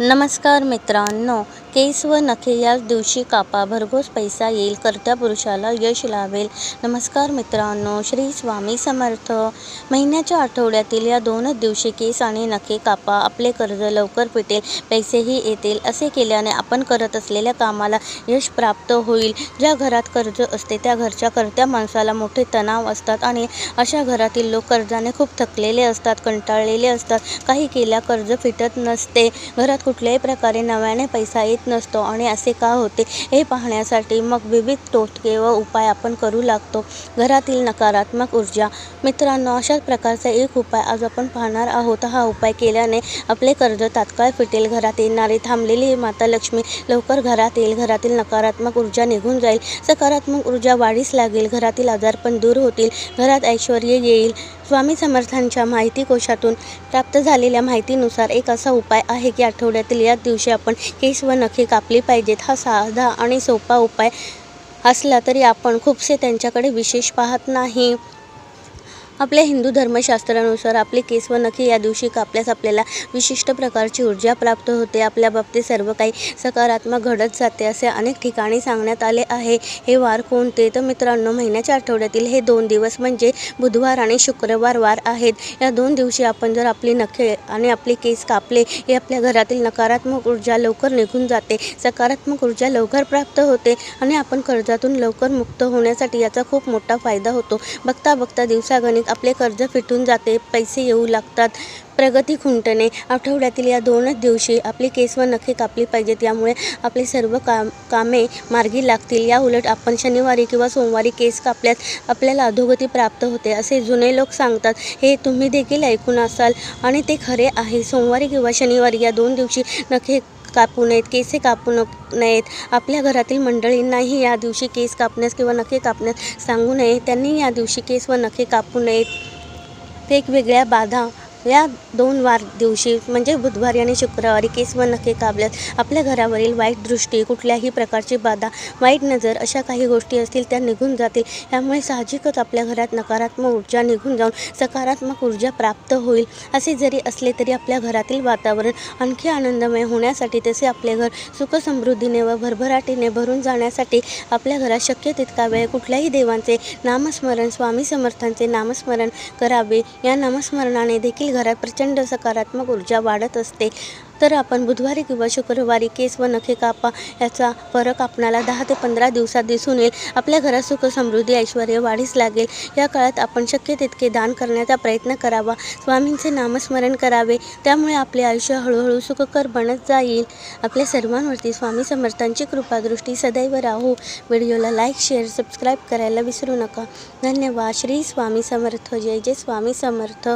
नमस्कार मित्रांनो केस व नखे याच दिवशी कापा भरघोस पैसा येईल करत्या पुरुषाला यश लाभेल. नमस्कार मित्रांनो श्री स्वामी समर्थ. महिन्याच्या आठवड्यातील या दोनच दिवशी केस आणि नखे कापा आपले कर्ज लवकर पिटेल पैसेही येतील असे केल्याने आपण करत असलेल्या कामाला यश प्राप्त होईल. ज्या घरात कर्ज असते त्या घरच्या कर्त्या माणसाला मोठे तणाव असतात आणि अशा घरातील लोक कर्जाने खूप थकलेले असतात कंटाळलेले असतात. काही केल्या कर्ज फिटत नसते. घरात कुठल्याही प्रकारे नव्याने पैसा येत नसतो आणि असे का होते हे पाहण्यासाठी मग विविध टोटके व उपाय आपण करू लागतो. घरातील नकारात्मक ऊर्जा. मित्रांनो अशाच प्रकारचा एक उपाय आज आपण पाहणार आहोत. हा उपाय केल्याने आपले कर्ज तात्काळ फिटेल. घरात येणारी थांबलेली माता लक्ष्मी लवकर घरात येईल. घरातील नकारात्मक ऊर्जा निघून जाईल. सकारात्मक ऊर्जा वाढीस लागेल. घरातील आजारपण दूर होतील. घरात ऐश्वर येईल. स्वामी समर्थांच्या माहिती कोशातून प्राप्त झालेल्या माहितीनुसार एक असा उपाय आहे की आठवड्यातील याच दिवशी आपण केस व नखे कापली पाहिजेत. हा साधा आणि सोपा उपाय असला तरी आपण खूपसे त्यांच्याकडे विशेष पाहत नाही. आपल्या हिंदू धर्मशास्त्रानुसार आपले केस व नखे या दिवशी कापल्यास आपल्याला विशिष्ट प्रकारची ऊर्जा प्राप्त होते. आपल्या बाबतीत सर्व काही सकारात्मक घडत जाते असे अनेक ठिकाणी सांगण्यात आले आहे. हे वार कोणते? तर मित्रांनो महिन्याच्या आठवड्यातील हे दोन दिवस म्हणजे बुधवार आणि शुक्रवार वार आहेत. या दोन दिवशी आपण जर आपली नखे आणि आपले केस कापले हे आपल्या घरातील नकारात्मक ऊर्जा लवकर निघून जाते सकारात्मक ऊर्जा लवकर प्राप्त होते आणि आपण कर्जातून लवकर मुक्त होण्यासाठी याचा खूप मोठा फायदा होतो. बघता बघता दिवसागणिक आपले कर्ज फिटून जाते पैसे येऊ लागतात प्रगती खुंटणे. आठवड्यातील या दोनच दिवशी आपली केस व नखे कापली पाहिजेत यामुळे आपली सर्व काम कामे मार्गी लागतील. या उलट आपण शनिवारी किंवा सोमवारी केस कापल्यास आपल्याला अधोगती प्राप्त होते असे जुने लोक सांगतात. हे तुम्ही देखील ऐकून असाल आणि ते खरे आहे. सोमवारी किंवा शनिवारी या दोन दिवशी नखे कापू नयेत केसे कापू न नयेत. आपल्या घरातील मंडळींनाही या दिवशी केस कापण्यास किंवा नखे कापण्यास सांगू नये. त्यांनी या दिवशी केस व नखे कापू नयेत. वेगवेगळ्या बाधा या दोन वार दिवशी म्हणजे बुधवारी आणि शुक्रवारी केस व नखे काबल्यात. आपल्या घरावरील वाईट दृष्टी कुठल्याही प्रकारची बाधा वाईट नजर अशा काही गोष्टी असतील त्या निघून जातील. यामुळे साहजिकच आपल्या घरात नकारात्मक ऊर्जा निघून जाऊन सकारात्मक ऊर्जा प्राप्त होईल. असे जरी असले तरी आपल्या घरातील वातावरण आणखी आनंदमय होण्यासाठी तसे आपले घर सुखसमृद्धीने व भरभराटीने भरून जाण्यासाठी आपल्या घरात शक्य तितका वेळ कुठल्याही देवांचे नामस्मरण स्वामी समर्थांचे नामस्मरण करावे. या नामस्मरणाने देखील देखील घरात प्रचंड सकारात्मक ऊर्जा वाढत असते. तर आपण बुधवारी किंवा शुक्रवारी केस व नखे कापा याचा फरक आपणाला दहा ते पंधरा दिवसात दिसून येईल. आपल्या घरात सुख समृद्धी ऐश्वर वाढीस लागेल. या काळात आपण शक्य तितके दान करण्याचा प्रयत्न करावा. स्वामींचे नामस्मरण करावे. त्यामुळे आपले आयुष्य हळूहळू सुखकर बनत जाईल. आपल्या सर्वांवरती स्वामी समर्थांची कृपादृष्टी सदैव राहू. व्हिडिओला लाईक शेअर सबस्क्राईब करायला विसरू नका. धन्यवाद. श्री स्वामी समर्थ. जय जय स्वामी समर्थ.